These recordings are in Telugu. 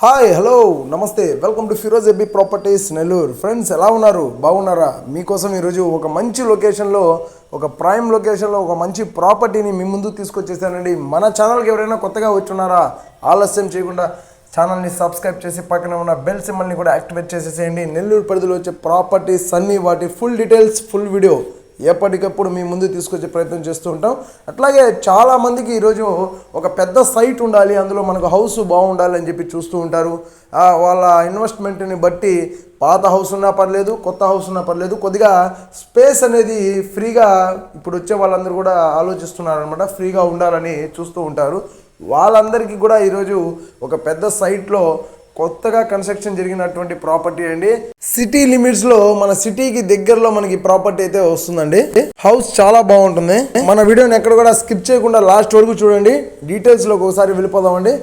హాయ్ హలో నమస్తే. Welcome to Firoz AB properties Nellore friends ఎలా ఉన్నారు? బాగున్నారా? మీకోసం ఈరోజు ఒక మంచి లొకేషన్లో ఒక ప్రైమ్ లొకేషన్లో ఒక మంచి ప్రాపర్టీని మీ ముందు తీసుకొచ్చేసానండి. మన ఛానల్కి ఎవరైనా కొత్తగా వచ్చున్నారా? ఆలస్యం చేయకుండా ఛానల్ని సబ్స్క్రైబ్ చేసి పక్కన ఉన్న బెల్ సిమ్మల్ని కూడా యాక్టివేట్ చేసేసేయండి. నెల్లూరు పరిధిలో వచ్చే ప్రాపర్టీస్ అన్నీ వాటి ఫుల్ డీటెయిల్స్ ఫుల్ వీడియో ఎప్పటికప్పుడు మీ ముందు తీసుకొచ్చే ప్రయత్నం చేస్తూ ఉంటాం. అట్లాగే చాలామందికి ఈరోజు ఒక పెద్ద సైట్ ఉండాలి అందులో మనకు హౌస్ బాగుండాలి అని చెప్పి చూస్తూ ఉంటారు. వాళ్ళ ఇన్వెస్ట్మెంట్ని బట్టి పాత హౌస్ ఉన్నా పర్లేదు కొత్త హౌస్ ఉన్నా పర్లేదు కొద్దిగా స్పేస్ అనేది ఫ్రీగా ఇప్పుడు వచ్చే వాళ్ళందరూ కూడా ఆలోచిస్తున్నారు అనమాట ఫ్రీగా ఉండాలని చూస్తూ ఉంటారు. వాళ్ళందరికీ కూడా ఈరోజు ఒక పెద్ద సైట్లో కొత్తగా కన్స్ట్రక్షన్ జరిగినటువంటి ప్రాపర్టీ అండి. సిటీ లిమిట్స్లో మన సిటీకి దగ్గరలో మనకి ప్రాపర్టీ అయితే వస్తుందండి. హౌస్ చాలా బాగుంటుంది. మన వీడియోని ఎక్కడ కూడా స్కిప్ చేయకుండా లాస్ట్ వరకు చూడండి. డీటెయిల్స్లోకి ఒకసారి వెళ్ళిపోదామండి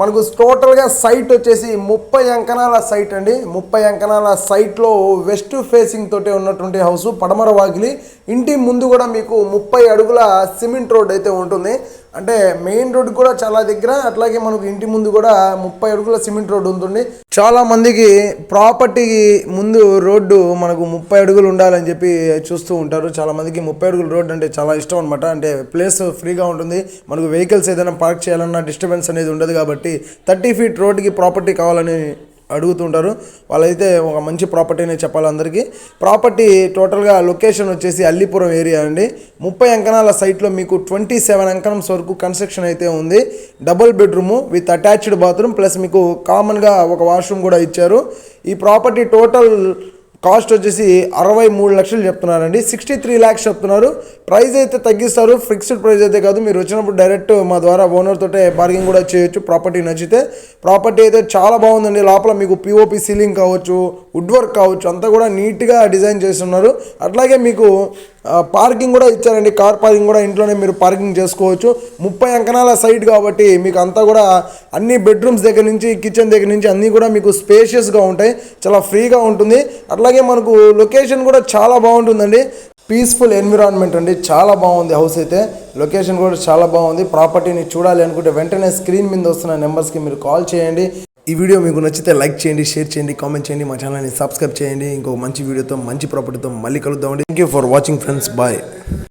మనకు టోటల్గా సైట్ వచ్చేసి ముప్పై అంకణాల సైట్ అండి. ముప్పై అంకణాల సైట్లో వెస్ట్ ఫేసింగ్ తోటే ఉన్నటువంటి హౌస్ పడమర వాకిలి. ఇంటి ముందు కూడా మీకు ముప్పై అడుగుల సిమెంట్ రోడ్ అయితే ఉంటుంది. అంటే మెయిన్ రోడ్ కూడా చాలా దగ్గర అట్లాగే మనకు ఇంటి ముందు కూడా ముప్పై అడుగుల సిమెంట్ రోడ్ ఉంటుంది. చాలా మందికి ప్రాపర్టీకి ముందు రోడ్డు మనకు ముప్పై అడుగులు ఉండాలని చెప్పి చూస్తూ ఉంటారు. చాలా మందికి ముప్పై అడుగుల రోడ్ అంటే చాలా ఇష్టం అనమాట అంటే ప్లేస్ ఫ్రీగా ఉంటుంది. మనకు వెహికల్స్ ఏదైనా పార్క్ చేయాలన్నా డిస్టర్బెన్స్ అనేది ఉండదు కాబట్టి థర్టీ ఫీట్ రోడ్కి ప్రాపర్టీ కావాలని అడుగుతుంటారు. వాళ్ళైతే ఒక మంచి ప్రాపర్టీనే చెప్పాలి అందరికీ. ప్రాపర్టీ టోటల్గా లొకేషన్ వచ్చేసి అల్లిపురం ఏరియా అండి. ముప్పై అంకణాల సైట్లో మీకు ట్వంటీ సెవెన్ అంకణంస్ వరకు కన్స్ట్రక్షన్ అయితే ఉంది. Double bedroom with attached bathroom plus మీకు కామన్గా ఒక వాష్రూమ్ కూడా ఇచ్చారు. ఈ ప్రాపర్టీ టోటల్ కాస్ట్ వచ్చేసి అరవై మూడు లక్షలు చెప్తున్నారండి. సిక్స్టీ త్రీ ల్యాక్స్ చెప్తున్నారు. ప్రైస్ అయితే తగ్గిస్తారు. ఫిక్స్డ్ ప్రైస్ అయితే కాదు. మీరు వచ్చినప్పుడు డైరెక్ట్ మా ద్వారా ఓనర్ తోటే బార్గింగ్ కూడా చేయొచ్చు. ప్రాపర్టీ నచ్చితే ప్రాపర్టీ అయితే చాలా బాగుందండి. లోపల మీకు పిఓపి సీలింగ్ కావచ్చు వుడ్ వర్క్ కావచ్చు అంతా కూడా నీట్గా డిజైన్ చేస్తున్నారు. అట్లాగే మీకు పార్కింగ్ కూడా ఇచ్చారండి. కార్ పార్కింగ్ కూడా ఇంట్లోనే మీరు పార్కింగ్ చేసుకోవచ్చు. ముప్పై అంకణాల సైట్ కాబట్టి మీకు అంతా కూడా అన్ని బెడ్రూమ్స్ దగ్గర నుంచి కిచెన్ దగ్గర నుంచి అన్నీ కూడా మీకు స్పేషియస్గా ఉంటాయి. చాలా ఫ్రీగా ఉంటుంది. అట్లాగే మనకు లొకేషన్ కూడా చాలా బాగుంటుందండి. పీస్ఫుల్ ఎన్విరాన్మెంట్ అండి. చాలా బాగుంది హౌస్ అయితే. లొకేషన్ కూడా చాలా బాగుంది. ప్రాపర్టీని చూడాలి అనుకుంటే వెంటనే స్క్రీన్ మీద వస్తున్న నెంబర్స్కి మీరు కాల్ చేయండి. ఈ వీడియో మీకు నచ్చితే లైక్ చేయండి షేర్ చేయండి కామెంట్ చేయండి మా ఛానల్ని సబ్స్క్రైబ్ చేయండి. ఇంకో మంచి వీడియోతో మంచి ప్రాపర్టీతో మళ్ళీ కలుద్దామండి. Thank you for watching friends bye